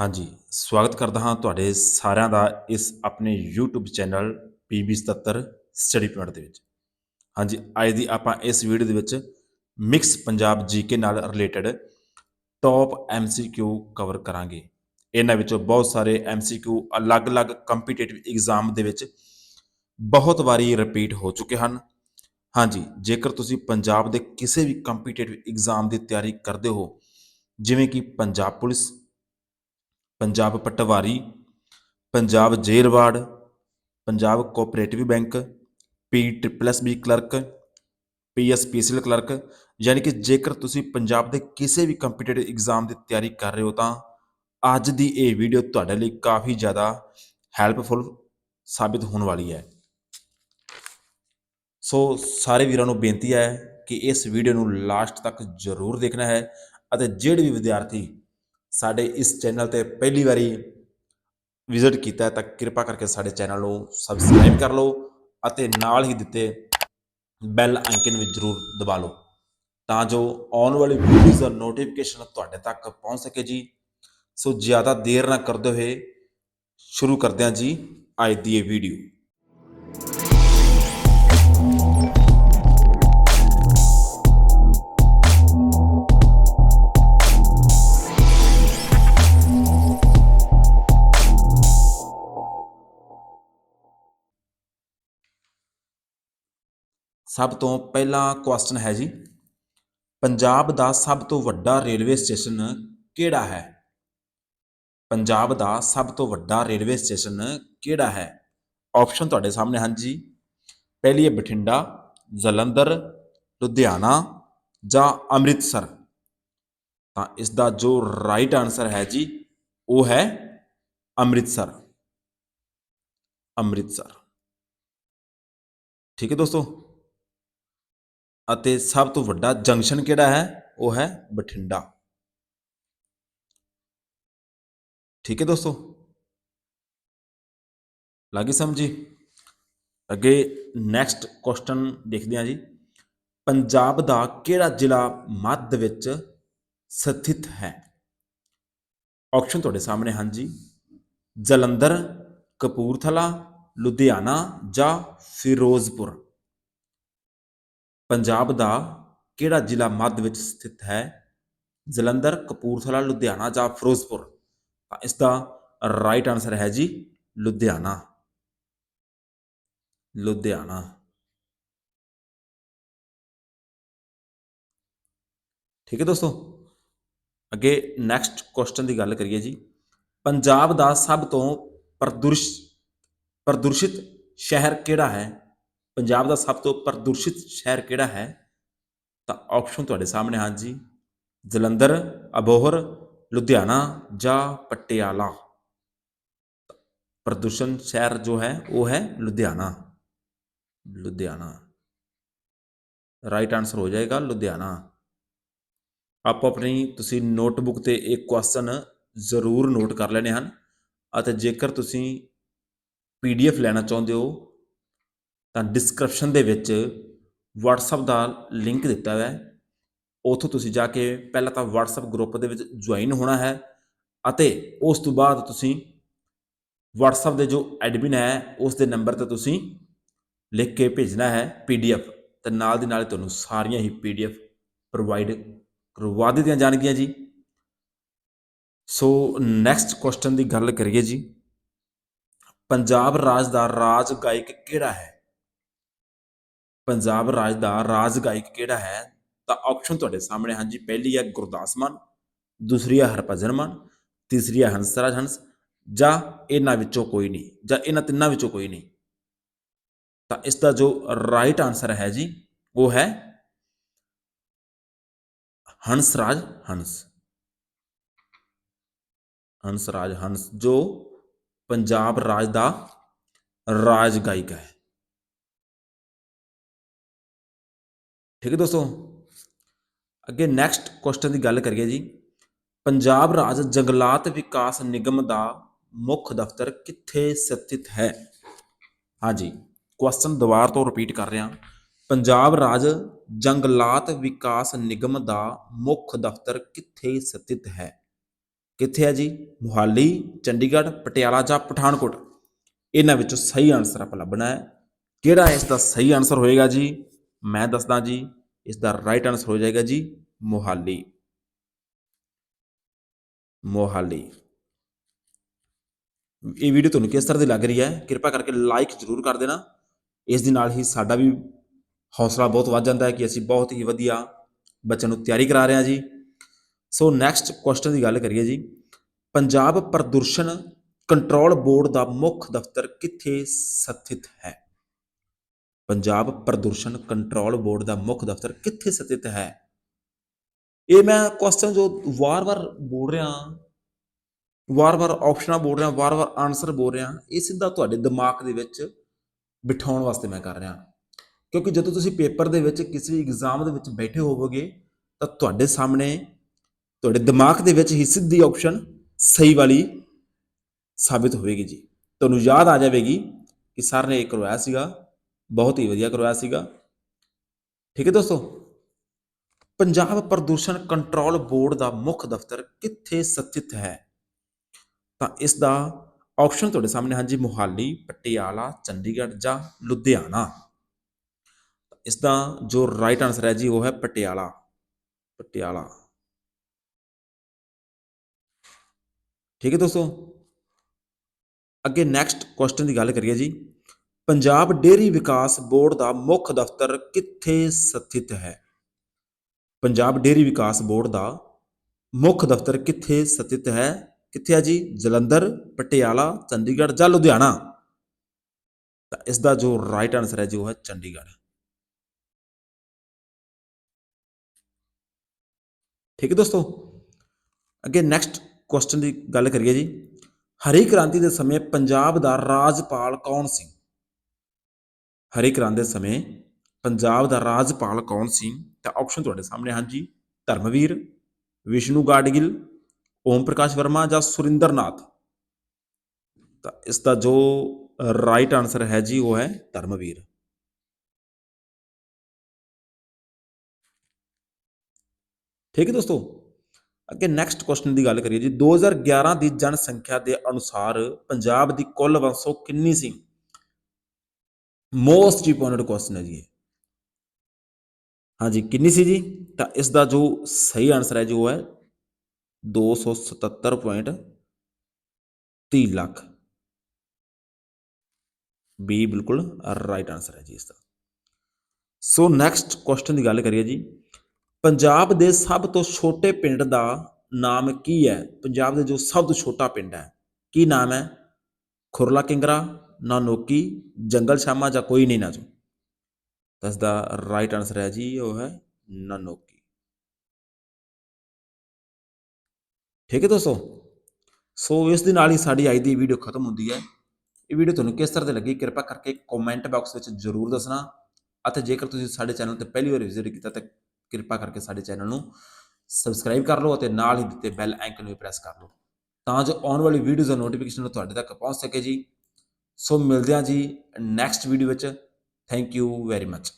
ਹਾਂਜੀ, ਸਵਾਗਤ ਕਰਦਾ ਹਾਂ ਤੁਹਾਡੇ ਸਾਰਿਆਂ ਦਾ ਇਸ ਆਪਣੇ YouTube channel PB77 study point ਦੇ ਵਿੱਚ। ਹਾਂਜੀ, ਅੱਜ ਦੀ ਆਪਾਂ ਇਸ ਵੀਡੀਓ ਦੇ ਵਿੱਚ ਮਿਕਸ ਪੰਜਾਬ ਜੀਕੇ ਨਾਲ ਰਿਲੇਟਡ ਟੌਪ MCQ ਕਵਰ ਕਰਾਂਗੇ। ਇਹਨਾਂ ਵਿੱਚੋਂ ਬਹੁਤ ਸਾਰੇ MCQ ਅਲੱਗ-ਅਲੱਗ ਕੰਪੀਟੀਟਿਵ ਐਗਜ਼ਾਮ ਦੇ ਵਿੱਚ ਬਹੁਤ ਵਾਰੀ ਰਿਪੀਟ ਹੋ ਚੁੱਕੇ ਹਨ। ਹਾਂਜੀ, ਜੇਕਰ ਤੁਸੀਂ ਪੰਜਾਬ ਦੇ ਕਿਸੇ ਵੀ ਕੰਪੀਟੀਟਿਵ ਐਗਜ਼ਾਮ ਦੀ ਤਿਆਰੀ ਕਰਦੇ ਹੋ, ਜਿਵੇਂ ਕਿ Punjab police Punjab patwari, Punjab jail ward, Punjab cooperative bank P triple triple S B clerk P S special clerk, ਯਾਨੀ ਕਿ ਜੇਕਰ ਤੁਸੀਂ ਪੰਜਾਬ ਦੇ ਕਿਸੇ ਵੀ ਕੰਪੀਟੀਟਿਵ ਐਗਜ਼ਾਮ ਦੀ ਤਿਆਰੀ ਕਰ ਰਹੇ ਹੋ ਤਾਂ ਅੱਜ ਦੀ ਇਹ ਵੀਡੀਓ ਤੁਹਾਡੇ ਲਈ ਕਾਫੀ ਜ਼ਿਆਦਾ ਹੈਲਪਫੁਲ ਸਾਬਿਤ ਹੋਣ ਵਾਲੀ ਹੈ। ਸੋ ਸਾਰੇ ਵੀਰਾਂ ਨੂੰ ਬੇਨਤੀ ਹੈ ਕਿ ਇਸ ਵੀਡੀਓ ਨੂੰ ਲਾਸਟ ਤੱਕ ਜ਼ਰੂਰ ਦੇਖਣਾ ਹੈ ਅਤੇ ਜਿਹੜੇ ਵੀ ਵਿਦਿਆਰਥੀ ਸਾਡੇ ਇਸ ਚੈਨਲ ਤੇ ਪਹਿਲੀ ਵਾਰੀ ਵਿਜ਼ਿਟ ਕੀਤਾ ਹੈ, ਤਾਂ ਕਿਰਪਾ ਕਰਕੇ ਸਾਡੇ ਚੈਨਲ ਨੂੰ ਸਬਸਕ੍ਰਾਈਬ ਕਰ ਲਓ ਅਤੇ ਨਾਲ ਹੀ ਦਿੱਤੇ ਬੈਲ ਆਈਕਨ ਵੀ ਜ਼ਰੂਰ ਦਬਾ ਲਓ, ਤਾਂ ਜੋ ਆਉਣ ਵਾਲੀ ਵੀਡੀਓਜ਼ ਦਾ ਨੋਟੀਫਿਕੇਸ਼ਨ ਤੁਹਾਡੇ ਤੱਕ ਪਹੁੰਚ ਸਕੇ ਜੀ। ਸੋ ਜ਼ਿਆਦਾ ਦੇਰ ਨਾ ਕਰਦੇ ਹੋਏ ਸ਼ੁਰੂ ਕਰਦੇ ਹਾਂ ਜੀ ਅੱਜ ਦੀ ਇਹ ਵੀਡੀਓ ਸਭ ਤੋਂ ਪਹਿਲਾ ਕੁਐਸਚਨ ਹੈ ਜੀ, ਪੰਜਾਬ ਦਾ ਸਭ ਤੋਂ ਵੱਡਾ ਰੇਲਵੇ ਸਟੇਸ਼ਨ ਕਿਹੜਾ ਹੈ? ਪੰਜਾਬ ਦਾ ਸਭ ਤੋਂ ਵੱਡਾ ਰੇਲਵੇ ਸਟੇਸ਼ਨ ਕਿਹੜਾ ਹੈ? ਆਪਸ਼ਨ ਤੁਹਾਡੇ ਸਾਹਮਣੇ ਹਨ ਜੀ, ਪਹਿਲੀ ਹੈ ਬਠਿੰਡਾ, ਜਲੰਧਰ, ਲੁਧਿਆਣਾ ਜਾਂ ਅੰਮ੍ਰਿਤਸਰ। ਤਾਂ ਇਸ ਦਾ ਜੋ ਰਾਈਟ ਆਨਸਰ ਹੈ ਜੀ, ਉਹ ਹੈ ਅੰਮ੍ਰਿਤਸਰ। ਅੰਮ੍ਰਿਤਸਰ। ਠੀਕ ਹੈ ਦੋਸਤੋ? ਅਤੇ ਸਭ ਤੋਂ ਵੱਡਾ ਜੰਕਸ਼ਨ ਕਿਹੜਾ ਹੈ? ਉਹ ਹੈ ਬਠਿੰਡਾ। ਠੀਕ ਹੈ ਦੋਸਤੋ? ਲੱਗੀ ਸਮਝੀ ਅੱਗੇ ਨੈਕਸਟ ਕੁਐਸਚਨ ਦੇਖਦੇ ਹਾਂ ਜੀ। ਪੰਜਾਬ ਦਾ ਕਿਹੜਾ ਜ਼ਿਲ੍ਹਾ ਮੱਧ ਵਿੱਚ ਸਥਿਤ ਹੈ? ਆਪਸ਼ਨ ਤੁਹਾਡੇ ਸਾਹਮਣੇ ਹਨ ਜੀ। ਜਲੰਧਰ, ਕਪੂਰਥਲਾ, ਲੁਧਿਆਣਾ ਜਾਂ ਫਿਰੋਜ਼ਪੁਰ। ਪੰਜਾਬ ਦਾ ਕਿਹੜਾ ਜ਼ਿਲ੍ਹਾ ਮੱਧ ਵਿੱਚ ਸਥਿਤ ਹੈ? ਜਲੰਧਰ, ਕਪੂਰਥਲਾ, ਲੁਧਿਆਣਾ ਜਾਂ ਫਿਰੋਜ਼ਪੁਰ? ਤਾਂ ਇਸ ਦਾ ਰਾਈਟ ਆਨਸਰ ਹੈ ਜੀ ਲੁਧਿਆਣਾ। ਲੁਧਿਆਣਾ। ਠੀਕ ਹੈ ਦੋਸਤੋ? ਅੱਗੇ ਨੈਕਸਟ ਕੁਐਸਚਨ ਦੀ ਗੱਲ ਕਰੀਏ ਜੀ। ਪੰਜਾਬ ਦਾ ਸਭ ਤੋਂ ਪ੍ਰਦੂਸ਼ ਪ੍ਰਦੂਸ਼ਿਤ ਸ਼ਹਿਰ ਕਿਹੜਾ ਹੈ? ਪੰਜਾਬ ਦਾ ਸਭ ਤੋਂ ਪ੍ਰਦੂਸ਼ਿਤ ਸ਼ਹਿਰ ਕਿਹੜਾ ਹੈ? ਤਾਂ ਆਪਸ਼ਨ ਤੁਹਾਡੇ ਸਾਹਮਣੇ ਹਨ ਜੀ ਜਲੰਧਰ, ਅਬੋਹਰ, ਲੁਧਿਆਣਾ ਜਾਂ ਪਟਿਆਲਾ। ਪ੍ਰਦੂਸ਼ਣ ਸ਼ਹਿਰ ਜੋ ਹੈ, ਉਹ ਹੈ ਲੁਧਿਆਣਾ। ਲੁਧਿਆਣਾ। ਰਾਈਟ ਆਨਸਰ ਹੋ ਜਾਏਗਾ ਲੁਧਿਆਣਾ। ਆਪੋ ਆਪਣੀ ਤੁਸੀਂ ਨੋਟਬੁੱਕ ਤੇ ਇਹ ਕੁਐਸਚਨ ਜ਼ਰੂਰ ਨੋਟ ਕਰ ਲੈਣੇ ਹਨ। ਅਤੇ ਜੇਕਰ ਤੁਸੀਂ ਪੀਡੀਐਫ ਲੈਣਾ ਚਾਹੁੰਦੇ ਹੋ ਤਾਂ ਡਿਸਕ੍ਰਿਪਸ਼ਨ ਦੇ ਵਿੱਚ WhatsApp ਦਾ ਲਿੰਕ ਦਿੱਤਾ ਹੋਇਆ ਹੈ। ਉੱਥੋਂ ਤੁਸੀਂ ਜਾ ਕੇ ਪਹਿਲਾਂ ਤਾਂ WhatsApp ਗਰੁੱਪ ਦੇ ਵਿੱਚ ਜੁਆਇਨ ਹੋਣਾ ਹੈ ਅਤੇ ਉਸ ਤੋਂ ਬਾਅਦ ਤੁਸੀਂ WhatsApp ਦੇ ਜੋ ਐਡਮਿਨ ਹੈ, ਉਸ ਦੇ ਨੰਬਰ ਤੇ ਤੁਸੀਂ ਲਿਖ ਕੇ ਭੇਜਣਾ ਹੈ PDF ਤੇ ਨਾਲ ਦੀ ਨਾਲ ਤੁਹਾਨੂੰ ਸਾਰੀਆਂ ਹੀ PDF ਪ੍ਰੋਵਾਈਡ ਕਰਵਾ ਦਿੱਤੀਆਂ ਜਾਣਗੀਆਂ ਜੀ। ਸੋ ਨੈਕਸਟ ਕੁਐਸਚਨ ਦੀ ਗੱਲ ਕਰੀਏ ਜੀ। ਪੰਜਾਬ ਰਾਜ ਦਾ ਰਾਜ ਗਾਇਕ ਕਿਹੜਾ ਹੈ? ਪੰਜਾਬ ਰਾਜ ਦਾ ਰਾਜ ਗਾਇਕ ਕਿਹੜਾ ਹੈ? ਤਾਂ ਆਪਸ਼ਨ ਤੁਹਾਡੇ ਸਾਹਮਣੇ ਹਨ ਜੀ ਪਹਿਲੀ ਹੈ ਗੁਰਦਾਸ ਮਾਨ, ਦੂਸਰੀ ਹੈ ਹਰਭਜਨ ਮਾਨ, ਤੀਸਰੀ ਹੈ ਹੰਸਰਾਜ ਹੰਸ, ਜਾਂ ਇਹਨਾਂ ਵਿੱਚੋਂ ਕੋਈ ਨਹੀਂ, ਜਾਂ ਇਹਨਾਂ ਤਿੰਨਾਂ ਵਿੱਚੋਂ ਕੋਈ ਨਹੀਂ। ਤਾਂ ਇਸ ਦਾ ਜੋ ਰਾਈਟ ਆਨਸਰ ਹੈ ਜੀ, ਉਹ ਹੈ ਹੰਸਰਾਜ ਹੰਸ। ਹੰਸਰਾਜ ਹੰਸ ਜੋ ਪੰਜਾਬ ਰਾਜ ਦਾ ਰਾਜ ਗਾਇਕ ਹੈ। ਠੀਕ ਹੈ ਦੋਸਤੋ? ਅੱਗੇ ਨੈਕਸਟ ਕੁਐਸਚਨ ਦੀ ਗੱਲ ਕਰੀਏ ਜੀ। ਪੰਜਾਬ ਰਾਜ ਜੰਗਲਾਤ ਵਿਕਾਸ ਨਿਗਮ ਦਾ ਮੁੱਖ ਦਫ਼ਤਰ ਕਿੱਥੇ ਸਥਿਤ ਹੈ? ਹਾਂਜੀ ਕੁਐਸਚਨ ਦੁਬਾਰਾ ਤੋਂ ਰਿਪੀਟ ਕਰ ਰਿਹਾ। ਪੰਜਾਬ ਰਾਜ ਜੰਗਲਾਤ ਵਿਕਾਸ ਨਿਗਮ ਦਾ ਮੁੱਖ ਦਫ਼ਤਰ ਕਿੱਥੇ ਸਥਿਤ ਹੈ? ਕਿੱਥੇ ਹੈ ਜੀ? ਮੁਹਾਲੀ, ਚੰਡੀਗੜ੍ਹ, ਪਟਿਆਲਾ ਜਾਂ ਪਠਾਨਕੋਟ? ਇਹਨਾਂ ਵਿੱਚੋਂ ਸਹੀ ਆਨਸਰ ਆਪਾਂ ਲੱਭਣਾ ਹੈ। ਕਿਹੜਾ ਇਸ ਦਾ ਸਹੀ ਆਨਸਰ ਹੋਏਗਾ ਜੀ? ਮੈਂ ਦੱਸਦਾ ਜੀ ਇਸ ਦਾ ਰਾਈਟ ਆਨਸਰ ਹੋ ਜਾਏਗਾ ਜੀ, ਮੋਹਾਲੀ। ਮੋਹਾਲੀ। ਇਹ ਵੀਡੀਓ ਤੁਹਾਨੂੰ ਕਿਸ ਤਰ੍ਹਾਂ ਦੀ ਲੱਗ ਰਹੀ ਹੈ, ਕਿਰਪਾ ਕਰਕੇ ਲਾਈਕ ਜ਼ਰੂਰ ਕਰ ਦੇਣਾ। ਇਸ ਦੇ ਨਾਲ ਹੀ ਸਾਡਾ ਵੀ ਹੌਸਲਾ ਬਹੁਤ ਵੱਧ ਜਾਂਦਾ ਹੈ ਕਿ ਅਸੀਂ ਬਹੁਤ ਹੀ ਵਧੀਆ ਬੱਚਿਆਂ ਨੂੰ ਤਿਆਰੀ ਕਰਾ ਰਹੇ ਹਾਂ ਜੀ। ਸੋ ਨੈਕਸਟ ਕੁਐਸਚਨ ਦੀ ਗੱਲ ਕਰੀਏ ਜੀ। ਪੰਜਾਬ ਪ੍ਰਦੂਸ਼ਣ ਕੰਟਰੋਲ ਬੋਰਡ ਦਾ ਮੁੱਖ ਦਫ਼ਤਰ ਕਿੱਥੇ ਸਥਿਤ ਹੈ? ਪੰਜਾਬ ਪ੍ਰਦੂਸ਼ਣ ਕੰਟਰੋਲ ਬੋਰਡ ਦਾ ਮੁੱਖ ਦਫ਼ਤਰ ਕਿੱਥੇ ਸਥਿਤ ਹੈ? ਇਹ ਮੈਂ ਕੁਐਸਚਨ ਜੋ ਵਾਰ-ਵਾਰ ਬੋਲ ਰਿਹਾ, ਵਾਰ-ਵਾਰ ਆਪਸ਼ਨਾਂ ਬੋਲ ਰਿਹਾ, ਵਾਰ-ਵਾਰ ਆਨਸਰ ਬੋਲ ਰਿਹਾ, ਇਹ ਸਿੱਧਾ ਤੁਹਾਡੇ ਦਿਮਾਗ ਦੇ ਵਿੱਚ ਬਿਠਾਉਣ ਵਾਸਤੇ ਮੈਂ ਕਰ ਰਿਹਾ। ਕਿਉਂਕਿ ਜਦੋਂ ਤੁਸੀਂ ਪੇਪਰ ਦੇ ਵਿੱਚ ਕਿਸੇ ਵੀ ਐਗਜ਼ਾਮ ਦੇ ਵਿੱਚ ਬੈਠੇ ਹੋਵੋਗੇ, ਤਾਂ ਤੁਹਾਡੇ ਸਾਹਮਣੇ, ਤੁਹਾਡੇ ਦਿਮਾਗ ਦੇ ਵਿੱਚ ਹੀ ਸਿੱਧੀ ਆਪਸ਼ਨ ਸਹੀ ਵਾਲੀ ਸਾਬਿਤ ਹੋਵੇਗੀ ਜੀ। ਤੁਹਾਨੂੰ ਯਾਦ ਆ ਜਾਵੇਗੀ ਕਿ ਸਰ ਨੇ ਇਹ ਕਰਵਾਇਆ ਸੀਗਾ ਬਹੁਤ ਹੀ ਵਧੀਆ ਕਰਵਾਇਆ ਸੀਗਾ। ਠੀਕ ਹੈ ਦੋਸਤੋ? ਪੰਜਾਬ ਪ੍ਰਦੂਸ਼ਣ ਕੰਟਰੋਲ ਬੋਰਡ ਦਾ ਮੁੱਖ ਦਫ਼ਤਰ ਕਿੱਥੇ ਸਥਿਤ ਹੈ? ਤਾਂ ਇਸ ਦਾ ਆਪਸ਼ਨ ਤੁਹਾਡੇ ਸਾਹਮਣੇ ਹਾਂਜੀ, ਮੁਹਾਲੀ, ਪਟਿਆਲਾ, ਚੰਡੀਗੜ੍ਹ ਜਾਂ ਲੁਧਿਆਣਾ। ਇਸ ਦਾ ਜੋ ਰਾਈਟ ਆਨਸਰ ਹੈ ਜੀ, ਉਹ ਹੈ ਪਟਿਆਲਾ। ਪਟਿਆਲਾ। ਠੀਕ ਹੈ ਦੋਸਤੋ? ਅੱਗੇ ਨੈਕਸਟ ਕੁਐਸਚਨ ਦੀ ਗੱਲ ਕਰੀਏ ਜੀ। ਪੰਜਾਬ ਡੇਅਰੀ ਵਿਕਾਸ ਬੋਰਡ ਦਾ ਮੁੱਖ ਦਫ਼ਤਰ ਕਿੱਥੇ ਸਥਿਤ ਹੈ? ਪੰਜਾਬ ਡੇਅਰੀ ਵਿਕਾਸ ਬੋਰਡ ਦਾ ਮੁੱਖ ਦਫ਼ਤਰ ਕਿੱਥੇ ਸਥਿਤ ਹੈ? ਕਿੱਥੇ ਹੈ ਜੀ? ਜਲੰਧਰ, ਪਟਿਆਲਾ, ਚੰਡੀਗੜ੍ਹ ਜਾਂ ਲੁਧਿਆਣਾ? ਤਾਂ ਇਸ ਦਾ ਜੋ ਰਾਈਟ ਆਨਸਰ ਹੈ ਜੀ ਉਹ ਹੈ ਚੰਡੀਗੜ੍ਹ। ਠੀਕ ਹੈ ਦੋਸਤੋ? ਅੱਗੇ ਨੈਕਸਟ ਕੁਐਸਚਨ ਦੀ ਗੱਲ ਕਰੀਏ ਜੀ। ਹਰੀ ਕ੍ਰਾਂਤੀ ਦੇ ਸਮੇਂ ਪੰਜਾਬ ਦਾ ਰਾਜਪਾਲ ਕੌਣ ਸੀ? ਹਰੇ ਕ੍ਰਾਂਤੀ ਦੇ ਸਮੇਂ ਪੰਜਾਬ ਦਾ ਰਾਜਪਾਲ ਕੌਣ ਸੀ? ਤਾਂ ਆਪਸ਼ਨ ਤੁਹਾਡੇ ਸਾਹਮਣੇ ਹਨ ਜੀ ਧਰਮਵੀਰ, ਵਿਸ਼ਨੂੰ ਗਾਡਗਿਲ, ਓਮ ਪ੍ਰਕਾਸ਼ ਵਰਮਾ ਜਾਂ ਸੁਰਿੰਦਰਨਾਥ ਤਾਂ ਇਸ ਦਾ ਜੋ ਰਾਈਟ ਆਨਸਰ ਹੈ ਜੀ, ਉਹ ਹੈ ਧਰਮਵੀਰ। ਠੀਕ ਹੈ ਦੋਸਤੋ, ਅੱਗੇ ਨੈਕਸਟ ਕੁਐਸਚਨ ਦੀ ਗੱਲ ਕਰੀਏ ਜੀ। 2011 ਦੀ ਜਨਸੰਖਿਆ ਦੇ ਅਨੁਸਾਰ ਪੰਜਾਬ ਦੀ ਕੁੱਲ ਵਸੋਂ ਕਿੰਨੀ ਸੀ? ਮੋਸਟ ਇੰਪੋਰਟੈਂਟ ਕੁਐਸਚਨ ਹੈ ਜੀ ਇਹ। ਹਾਂਜੀ, ਕਿੰਨੀ ਸੀ ਜੀ? ਤਾਂ ਇਸ ਦਾ ਜੋ ਸਹੀ ਆਨਸਰ ਹੈ ਜੋ ਹੈ 277.30 ਲੱਖ। ਬੀ ਬਿਲਕੁਲ ਰਾਈਟ ਆਨਸਰ ਹੈ ਜੀ ਇਸ ਦਾ ਸੋ ਨੈਕਸਟ ਕੁਐਸਚਨ ਦੀ ਗੱਲ ਕਰੀਏ ਜੀ। ਪੰਜਾਬ ਦੇ ਸਭ ਤੋਂ ਛੋਟੇ ਪਿੰਡ ਦਾ ਨਾਮ ਕੀ ਹੈ? ਪੰਜਾਬ ਦੇ ਜੋ ਸਭ ਤੋਂ ਛੋਟਾ ਪਿੰਡ ਹੈ, ਕੀ ਨਾਮ ਹੈ? ਖੁਰਲਾ ਕਿੰਗਰਾ ਨਾ ਨੋਕੀ, ਜੰਗਲ ਸ਼ਾਮਾ ਜਾਂ ਕੋਈ ਨਹੀਂ ਨਾ ਜੋ ਤਾਂ ਦਾ ਰਾਈਟ ਆਨਸਰ ਹੈ ਜੀ, ਉਹ ਹੈ ਨਾ ਨੋਕੀ। ਠੀਕ ਹੈ ਦੋਸਤੋ? ਸੋ ਇਸ ਦੇ ਨਾਲ ਹੀ ਸਾਡੀ ਅੱਜ ਦੀ ਵੀਡੀਓ ਖਤਮ ਹੁੰਦੀ ਹੈ। ਇਹ ਵੀਡੀਓ ਤੁਹਾਨੂੰ ਕਿਸ ਤਰ੍ਹਾਂ ਦੀ ਲੱਗੀ, ਕਿਰਪਾ ਕਰਕੇ ਕਮੈਂਟ ਬਾਕਸ ਵਿੱਚ ਜ਼ਰੂਰ ਦੱਸਣਾ। ਅਤੇ ਜੇਕਰ ਤੁਸੀਂ ਸਾਡੇ ਚੈਨਲ ਤੇ ਪਹਿਲੀ ਵਾਰ ਵਿਜ਼ਿਟ ਕੀਤਾ, ਤਾਂ ਕਿਰਪਾ ਕਰਕੇ ਸਾਡੇ ਚੈਨਲ ਨੂੰ ਸਬਸਕ੍ਰਾਈਬ ਕਰ ਲਓ ਅਤੇ ਨਾਲ ਹੀ ਦਿੱਤੇ ਬੈਲ ਆਈਕਨ ਨੂੰ ਪ੍ਰੈਸ ਕਰ ਲਓ। ਤਾਂ ਜੋ ਆਉਣ ਵਾਲੀ ਵੀਡੀਓਜ਼ ਦਾ ਨੋਟੀਫਿਕੇਸ਼ਨ ਤੁਹਾਡੇ ਤੱਕ ਪਹੁੰਚ ਸਕੇ ਜੀ। ਸੋ ਮਿਲਦੇ ਹਾਂ ਜੀ ਨੈਕਸਟ ਵੀਡੀਓ ਵਿੱਚ। Thank you very much